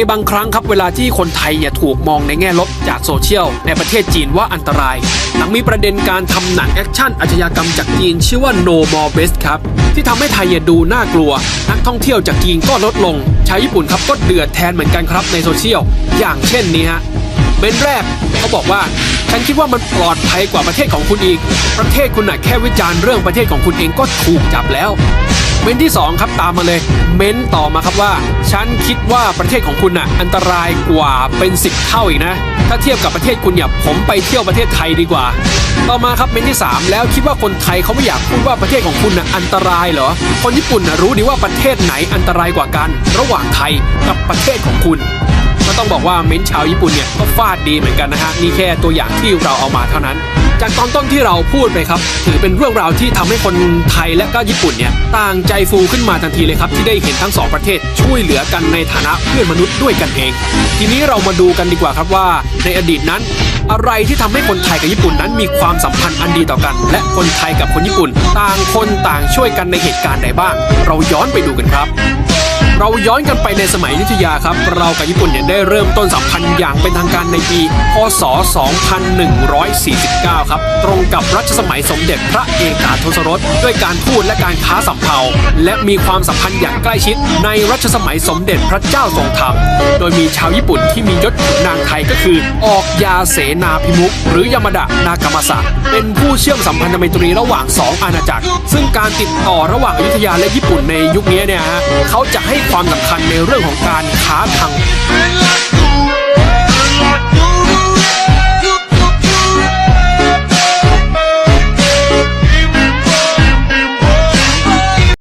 ในบางครั้งครับเวลาที่คนไทยเนี่ยถูกมองในแง่ลบจากโซเชียล ในประเทศจีนว่าอันตรายหลังมีประเด็นการทำหนังแอคชั่นอาชญากรรมจากจีนชื่อว่า No More Best ครับ ที่ทำให้ไทยเนี่ยดูน่ากลัว นักท่องเที่ยวจากจีนก็ลดลง ชาวญี่ปุ่นครับก็เดือดแทนเหมือนกันครับในโซเชียล อย่างเช่นนี้ฮะเบนแรกเขาบอกว่า ฉันคิดว่ามันปลอดภัยกว่าประเทศของคุณอีก ประเทศคุณน่ะแค่วิจารณ์เรื่องประเทศของคุณเองก็ถูกจับแล้ว ม้นที่ 2 ครับตามมาเลย เม้นต่อมาครับว่า ฉันคิดว่าประเทศของคุณน่ะอันตรายกว่าเป็นสิบเท่าอีกนะ ถ้าเทียบกับประเทศคุณเนี่ยผมไปเที่ยวประเทศไทยดีกว่า ต่อมาครับเม้นที่ 3 แล้วคิดว่าคนไทยเขาไม่อยากพูดว่าประเทศของคุณน่ะอันตรายเหรอ คนญี่ปุ่นน่ะรู้ดีว่าประเทศไหนอันตรายกว่ากัน ระหว่างไทยกับประเทศของคุณ ก็ต้องบอกว่าเม้นชาวญี่ปุ่นเนี่ยก็ฟาดดีเหมือนกันนะฮะนี่แค่ตัวอย่างที่เราเอามาเท่านั้น จากตอนต้นที่เราพูดไปครับ ถือเป็นเรื่องราวที่ทำให้คนไทยและก็ญี่ปุ่นเนี่ยต่างใจฟูขึ้นมาทันทีเลยครับที่ได้เห็นทั้งสองประเทศช่วยเหลือกันในฐานะเพื่อนมนุษย์ด้วยกันเอง ทีนี้เรามาดูกันดีกว่าครับว่า ในอดีตนั้นอะไรที่ทำให้คนไทยกับญี่ปุ่นนั้นมีความสัมพันธ์อันดีต่อกัน และคนไทยกับคนญี่ปุ่น ต่างคนต่างช่วยกันในเหตุการณ์ใดบ้าง เราย้อนไปดูกันครับ เราย้อนกันไปในสมัยยุทธยาครับ เรากับญี่ปุ่นเนี่ยได้เริ่มต้นสัมพันธ์อย่างเป็นทางการในปีพศ 2149 ครับ ตรงกับรัชสมัยสมเด็จพระเอกาทศรส ด้วยการทูตและการค้าสำเภาและมีความสัมพันธ์อย่างใกล้ชิด ในรัชสมัยสมเด็จพระเจ้าทรงธรรม โดยมีชาวญี่ปุ่นที่มียศขุนนางไทยก็คือ ออกยาเสนาพิมุขหรือยามาดะนากามาสะเป็นผู้เชื่อมสัมพันธไมตรีระหว่างสองอาณาจักร ซึ่งการติดต่อระหว่างอยุธยาและญี่ปุ่นในยุคนี้เนี่ยฮะเขาจะให้ความสำคัญในเรื่องของการค้าทาง